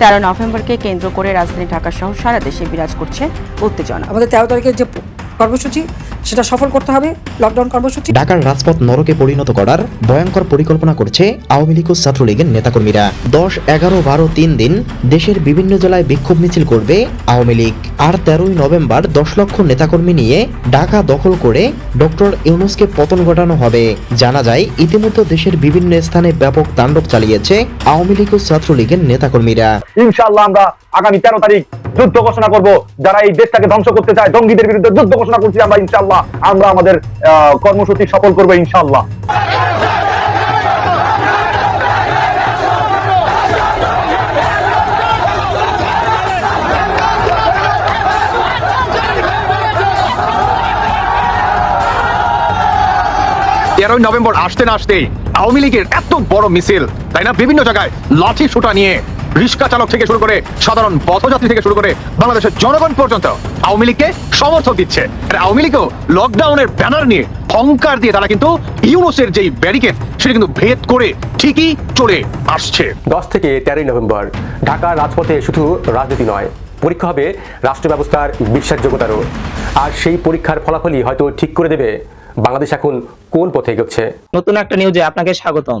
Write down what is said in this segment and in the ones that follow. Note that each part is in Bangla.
তেরো নভেম্বরকে কেন্দ্র করে রাজধানী ঢাকা সহ সারা দেশে বিরাজ করছে উত্তেজনা। আমাদের তেরো তারিখের যে কর্মসূচি সেটা সফল করতে হবে লকডাউন কর্মসূচি। ঢাকার রাজপথ নরকে পরিণত করার ভয়ঙ্কর পরিকল্পনা করছে আওয়ামী লীগ ও ছাত্রলীগের নেতাকর্মীরা। দশ এগারো বারো তিন দিন দেশের বিভিন্ন জেলায় বিক্ষোভ মিছিল করবে আওয়ামী লীগ। আর তেরোই নভেম্বর দশ লক্ষ নেতাকর্মী নিয়ে ঢাকা দখল করে ডক্টর ইউনুসকে পতন ঘটানো হবে। জানা যায় ইতিমধ্যে দেশের বিভিন্ন স্থানে ব্যাপক তাণ্ডব চালিয়েছে আওয়ামী লীগ ও ছাত্রলীগের নেতাকর্মীরা। ইনশাআল্লাহ আমরা আগামী তেরো তারিখ যুদ্ধ ঘোষণা করব। যারা এই দেশটাকে ধ্বংস করতে চায়, জঙ্গিদের বিরুদ্ধে যুদ্ধ ঘোষণা করছি আমরা, ইনশাআল্লাহ। আমরা আমাদের কর্মসূচি সফল করব, ইনশাআল্লাহ। তেরোই নভেম্বর আসতে না আসতেই আওয়ামী লীগের এত বড় মিছিল, তাই না? বিভিন্ন জায়গায় লাঠি সুটা নিয়ে রিক্সা চালক থেকে শুরু করে সাধারণ পথযাত্রী থেকে শুরু করে বাংলাদেশের জনগণ পর্যন্ত আওয়ামী লীগকে সমর্থন দিচ্ছে। আর আওয়ামী লীগও লকডাউনের ব্যানার নিয়ে হংকার দিয়ে তারা কিন্তু ইউনুসের যেই ব্যারিকেড সেটা কিন্তু ভেদ করে ঠিকই চলে আসছে। দশ থেকে তেরোই নভেম্বর ঢাকার রাজপথে শুধু রাজনীতি নয় পরীক্ষা হবে রাষ্ট্র ব্যবস্থার বিশ্বাসযোগ্যতারও। আর সেই পরীক্ষার ফলাফলই হয়তো ঠিক করে দেবে বাংলাদেশ এখন কোন পথে এগোচ্ছে। নতুন একটা নিউজে আপনাকে স্বাগতম।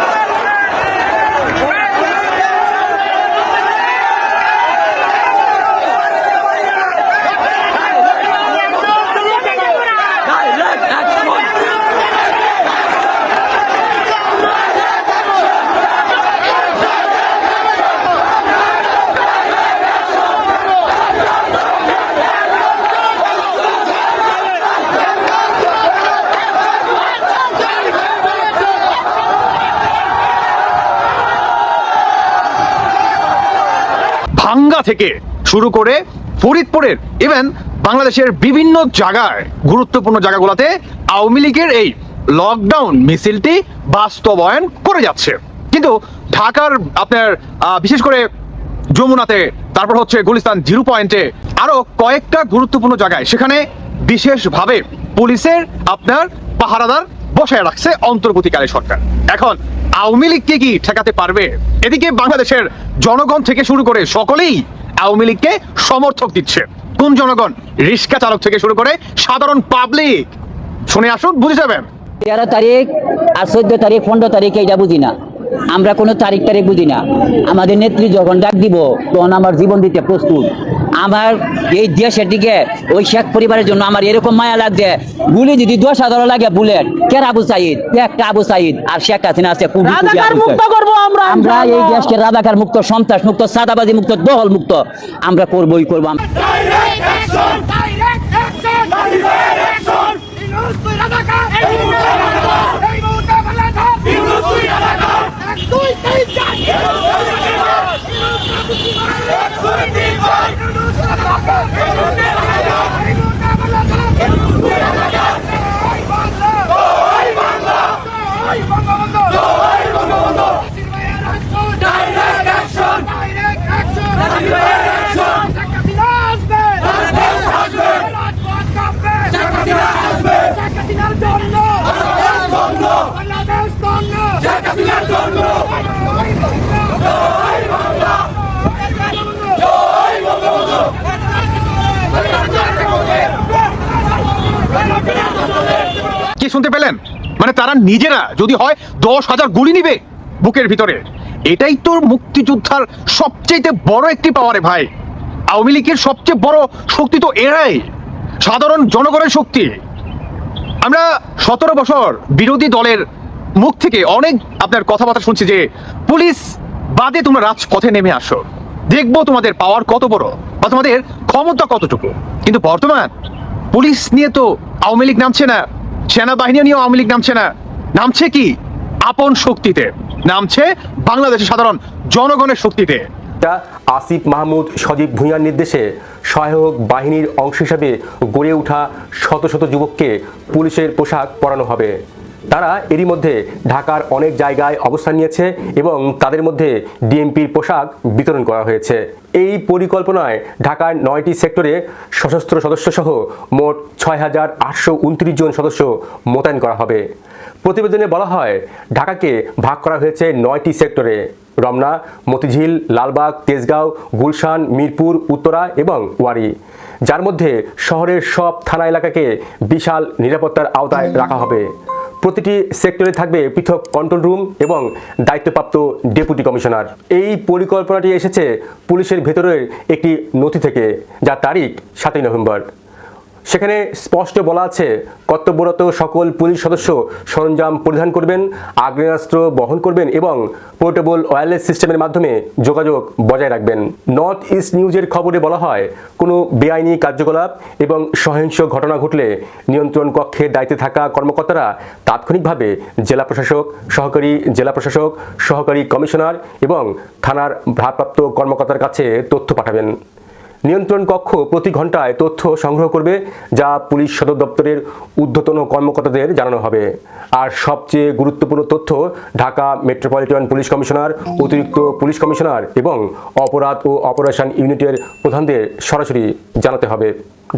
ভাঙ্গা থেকে শুরু করে ফরিদপুরের ইভেন বাংলাদেশের বিভিন্ন জায়গায়, গুরুত্বপূর্ণ জায়গাগুলোতে আওয়ামী লীগের এই লকডাউন মিছিলটি বাস্তবায়ন করে যাচ্ছে। কিন্তু ঢাকার আপনার বিশেষ করে যমুনাতে, তারপর হচ্ছে গুলিস্তান জিরো পয়েন্টে আরও কয়েকটা গুরুত্বপূর্ণ জায়গায়, সেখানে বিশেষভাবে পুলিশের আপনার পাহারাদার বসায় রাখছে অন্তর্বর্তীকালে সরকার। এখন আওয়ামী লীগকে কি ঠেকাতে পারবে? এদিকে বাংলাদেশের জনগণ থেকে শুরু করে সকলেই আওয়ামী লীগকে সমর্থক দিচ্ছে। কোন জনগণ রিক্সা চালক থেকে শুরু করে সাধারণ পাবলিক শুনে আসুন, বুঝে যাবেন। তেরো তারিখ আর চোদ্দ তারিখ, পনেরো তারিখ, এইটা বুঝি না। আমরা কোনো তারিখ তারিখ বুঝি না। আমাদের নেত্রী যখন ডাক দিব, তখন আমার জীবন দিতে প্রস্তুত। আমার এই দেশের দিকে ওই শেখ পরিবারের জন্য আমার এরকম মায়া লাগছে। গুলি যদি দশ হাজার লাগে বুলেট কের আবু সাইদ? একটা আবু সাইদ আর শেখ হাসিনা আছে। আমরা এই দেশকে রাজাকার মুক্ত সন্ত্রাস মুক্ত সাদাবাজি মুক্ত দহল মুক্ত আমরা করবই করব। দুই, তিন, চার! Queremos কি শুনতে পেলেন? মানে তারা নিজেরা যদি হয় দশ হাজার গুলি নিবে বুকের ভিতরে। এটাই তো মুক্তিযোদ্ধার সবচেয়ে বড় একটি পাওয়ারে ভাই। আওয়ামী লীগের সবচেয়ে বড় শক্তি তো এরাই, সাধারণ জনগণের শক্তি। আমরা সতেরো বছর বিরোধী দলের মুখ থেকে অনেক আপনার কথাবার্তা শুনছি যে, পুলিশ বাদে তোমরা রাজপথে নেমে আসো। দেখব তোমাদের পাওয়ার কত বড় বা তোমাদের ক্ষমতা কতটুকু। কিন্তু বর্তমান পুলিশ নিয়ে তো আওয়ামী লীগ নামছে না। সেনাবাহিনী নিয়ে আওয়ামী লীগ নামছে না। নামছে কি? আপন শক্তিতে। নামছে বাংলাদেশের সাধারণ জনগণের শক্তিতে। আসিফ মাহমুদ, সজীব ভূঁইয়ার নির্দেশে সহায়ক বাহিনীর অংশ হিসাবে গড়ে ওঠা শত শত যুবককে পুলিশের পোশাক পরানো হবে। তারা এরই মধ্যে ঢাকার অনেক জায়গায় অবস্থান নিয়েছে এবং তাদের মধ্যে ডিএমপির পোশাক বিতরণ করা হয়েছে। এই পরিকল্পনায় ঢাকার নয়টি সেক্টরে সশস্ত্র সদস্য সহ মোট ছয় হাজার আটশো উনত্রিশ জন সদস্য মোতায়েন করা হবে। প্রতিবেদনে বলা হয়, ঢাকাকে ভাগ করা হয়েছে নয়টি সেক্টরে। রমনা, মতিঝিল, লালবাগ, তেজগাঁও, গুলশান, মিরপুর, উত্তরা এবং ওয়ারি। যার মধ্যে শহরের সব থানা এলাকাকে বিশাল নিরাপত্তার আওতায় রাখা হবে। প্রতিটি সেক্টরে থাকবে পৃথক কন্ট্রোল রুম এবং দায়িত্বপ্রাপ্ত ডেপুটি কমিশনার এই পরিকল্পনাটি এসেছে পুলিশের ভেতরের একটি নথি থেকে যার তারিখ সাতই নভেম্বর। সেখানে স্পষ্ট বলা আছে, কর্তব্যরত সকল পুলিশ সদস্য সরঞ্জাম পরিধান করবেন, আগ্নেয়াস্ত্র বহন করবেন এবং পোর্টেবল ওয়্যারলেস সিস্টেমের মাধ্যমে যোগাযোগ বজায় রাখবেন। নর্থ ইস্ট নিউজের খবরে বলা হয়, কোনো বেআইনি কার্যকলাপ এবং সহিংস ঘটনা ঘটলে নিয়ন্ত্রণ কক্ষের দায়িত্বে থাকা কর্মকর্তারা তাৎক্ষণিকভাবে জেলা প্রশাসক, সহকারী জেলা প্রশাসক, সহকারী কমিশনার এবং থানার ভারপ্রাপ্ত কর্মকর্তার কাছে তথ্য পাঠাবেন। নিয়ন্ত্রণ কক্ষ প্রতি ঘন্টায় তথ্য সংগ্রহ করবে, যা পুলিশ সদর দপ্তরের ঊর্ধ্বতন কর্মকর্তাদের জানানো হবে। আর সবচেয়ে গুরুত্বপূর্ণ তথ্য, ঢাকা মেট্রোপলিটন পুলিশ কমিশনার, অতিরিক্ত পুলিশ কমিশনার এবং অপরাধ ও অপারেশন ইউনিটের প্রধানদের সরাসরি জানাতে হবে।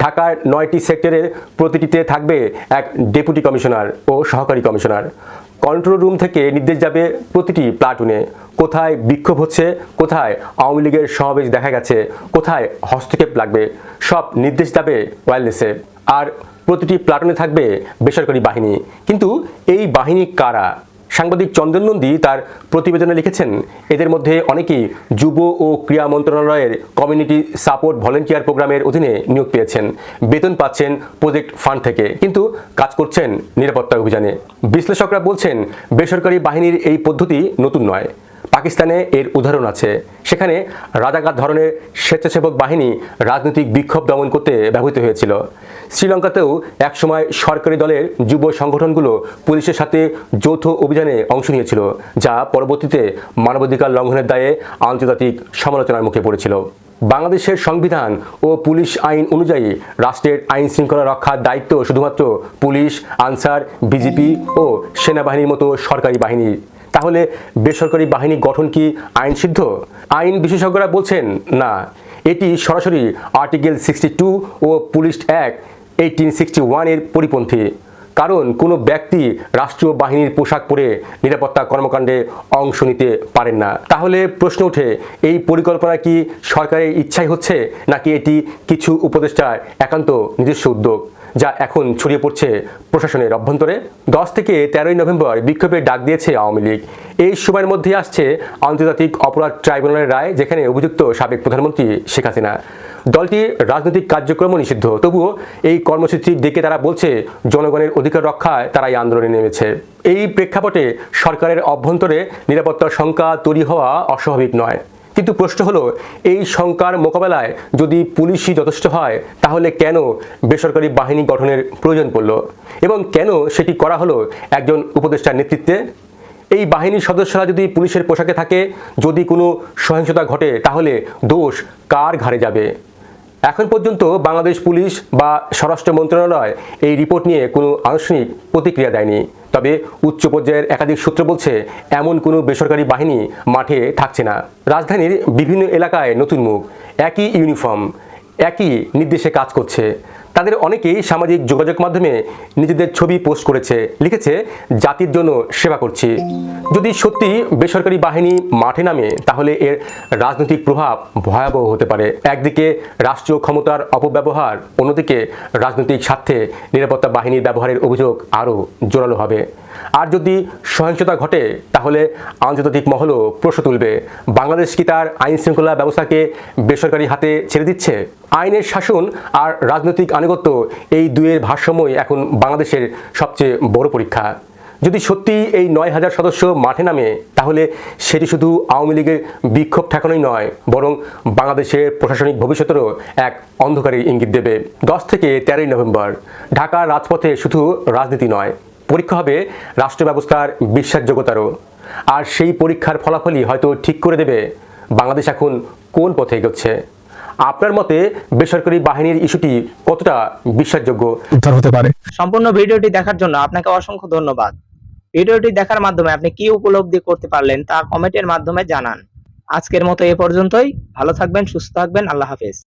ঢাকার নয়টি সেক্টরের প্রতিটিতে থাকবে এক ডেপুটি কমিশনার ও সহকারী কমিশনার। কন্ট্রোল রুম থেকে নির্দেশ যাবে প্রতিটি প্লাটুনে। কোথায় বিক্ষোভ হচ্ছে, কোথায় আওয়ামী লীগের সমাবেশ দেখা গেছে, কোথায় হস্তক্ষেপ লাগবে, সব নির্দেশ যাবে ওয়্যারলেসে আর প্রতিটি প্লাটুনে থাকবে বেসরকারি বাহিনী। কিন্তু এই বাহিনী কারা? সাংবাদিক চন্দন নন্দী তার প্রতিবেদনে লিখেছেন, এদের মধ্যে অনেকেই যুব ও ক্রীড়া মন্ত্রণালয়ের কমিউনিটি সাপোর্ট ভলেন্টিয়ার প্রোগ্রামের অধীনে নিয়োগ পেয়েছেন। বেতন পাচ্ছেন প্রজেক্ট ফান্ড থেকে, কিন্তু কাজ করছেন নিরাপত্তা অভিযানে। বিশ্লেষকরা বলছেন, বেসরকারি বাহিনীর এই পদ্ধতি নতুন নয়। পাকিস্তানে এর উদাহরণ আছে। সেখানে রাজাঘাট ধরনের স্বেচ্ছাসেবক বাহিনী রাজনৈতিক বিক্ষোভ দমন করতে ব্যবহৃত হয়েছিল। শ্রীলঙ্কাতেও একসময় সরকারি দলের যুব সংগঠনগুলো পুলিশের সাথে যৌথ অভিযানে অংশ নিয়েছিল, যা পরবর্তীতে মানবাধিকার লঙ্ঘনের দায়ে আন্তর্জাতিক সমালোচনার মুখে পড়েছিল। বাংলাদেশের সংবিধান ও পুলিশ আইন অনুযায়ী রাষ্ট্রের আইন শৃঙ্খলা রক্ষার দায়িত্ব শুধুমাত্র পুলিশ, আনসার, বিজেপি ও সেনাবাহিনীর মতো সরকারি বাহিনীর তাহলে বেসরকারি বাহিনী গঠন কি আইন সিদ্ধ? আইন বিশেষজ্ঞরা বলছেন, না। এটি সরাসরি আর্টিকেল সিক্সটি টু ও পুলিশ অ্যাক্ট এইটিন সিক্সটি ওয়ানের পরিপন্থী। কারণ কোনো ব্যক্তি রাষ্ট্রীয় বাহিনীর পোশাক পরে নিরাপত্তা কর্মকাণ্ডে অংশ নিতে পারেন না। তাহলে প্রশ্ন ওঠে, এই পরিকল্পনা কি সরকারের ইচ্ছাই হচ্ছে, নাকি এটি কিছু উপদেষ্টার একান্ত নিজস্ব উদ্যোগ, যা এখন ছড়িয়ে পড়ছে প্রশাসনের অভ্যন্তরে? দশ থেকে তেরোই নভেম্বর বিক্ষোভের ডাক দিয়েছে আওয়ামী লীগ। এই সময়ের মধ্যে আসছে আন্তর্জাতিক অপরাধ ট্রাইব্যুনালের রায়, যেখানে অভিযুক্ত সাবেক প্রধানমন্ত্রী শেখ হাসিনা। দলটির রাজনৈতিক কার্যক্রমও নিষিদ্ধ। তবুও এই কর্মসূচি ডেকে তারা বলছে, জনগণের অধিকার রক্ষায় তারা এই আন্দোলনে নেমেছে। এই প্রেক্ষাপটে সরকারের অভ্যন্তরে নিরাপত্তার শঙ্কা তৈরি হওয়া অস্বাভাবিক নয়। কিন্তু প্রশ্ন হলো, এই শঙ্কার মোকাবেলায় যদি পুলিশই যথেষ্ট হয়, তাহলে কেন বেসরকারি বাহিনী গঠনের প্রয়োজন পড়ল? এবং কেন সেটি করা হলো একজন উপদেষ্টার নেতৃত্বে? এই বাহিনীর সদস্যরা যদি পুলিশের পোশাকে থাকে, যদি কোনো সহিংসতা ঘটে, তাহলে দোষ কার ঘাড়ে যাবে? এখন পর্যন্ত বাংলাদেশ পুলিশ বা স্বরাষ্ট্র মন্ত্রণালয় এই রিপোর্ট নিয়ে কোনো আনুষ্ঠানিক প্রতিক্রিয়া দেয়নি। তবে উচ্চ পর্যায়ের একাধিক সূত্র বলছে, এমন কোনো বেসরকারি বাহিনী মাঠে থাকছে না। রাজধানীর বিভিন্ন এলাকায় নতুন মুখ। একই ইউনিফর্ম, একই নির্দেশে কাজ করছে। তাদের অনেকেই সামাজিক যোগাযোগ মাধ্যমে নিজেদের ছবি পোস্ট করেছে, লিখেছে, জাতির জন্য সেবা করছি। যদি সত্যি বেসরকারি বাহিনী মাঠে নামে, তাহলে এর রাজনৈতিক প্রভাব ভয়াবহ হতে পারে। একদিকে রাষ্ট্রীয় ক্ষমতার অপব্যবহার, অন্যদিকে রাজনৈতিক স্বার্থে নিরাপত্তা বাহিনীর ব্যবহারের অভিযোগ আরও জোরালো হবে। আর যদি সহিংসতা ঘটে, তাহলে আন্তর্জাতিক মহলও প্রশ্ন তুলবে। বাংলাদেশ কি তার আইন শৃঙ্খলা ব্যবস্থাকে বেসরকারি হাতে ছেড়ে দিচ্ছে? আইনের শাসন আর রাজনৈতিক আনুগত্য এই দুয়ের ভারসাম্যই এখন বাংলাদেশের সবচেয়ে বড় পরীক্ষা। যদি সত্যি এই নয় হাজার সদস্য মাঠে নামে, তাহলে সেটি শুধু আওয়ামী লীগের বিক্ষোভ ঠেকানোই নয়, বরং বাংলাদেশের প্রশাসনিক ভবিষ্যতেরও এক অন্ধকারের ইঙ্গিত দেবে। দশ থেকে তেরোই নভেম্বর ঢাকার রাজপথে শুধু রাজনীতি নয়, পরীক্ষা হবে রাষ্ট্র ব্যবস্থার বিশ্বাসযোগ্যতারও। আর সেই পরীক্ষার ফলাফলই হয়তো ঠিক করে দেবে বাংলাদেশ এখন কোন পথে এগোচ্ছে। আপনার মতে বেসরকারি বাহিনীর ইস্যুটি কতটা বিশ্বাসযোগ্য? উদ্ধার হতে পারে। সম্পূর্ণ ভিডিওটি দেখার জন্য আপনাকে অসংখ্য ধন্যবাদ। ভিডিওটি দেখার মাধ্যমে আপনি কি উপলব্ধি করতে পারলেন তা কমেন্টের মাধ্যমে জানান। আজকের মতো এ পর্যন্তই। ভালো থাকবেন সুস্থ থাকবেন। আল্লাহ হাফেজ।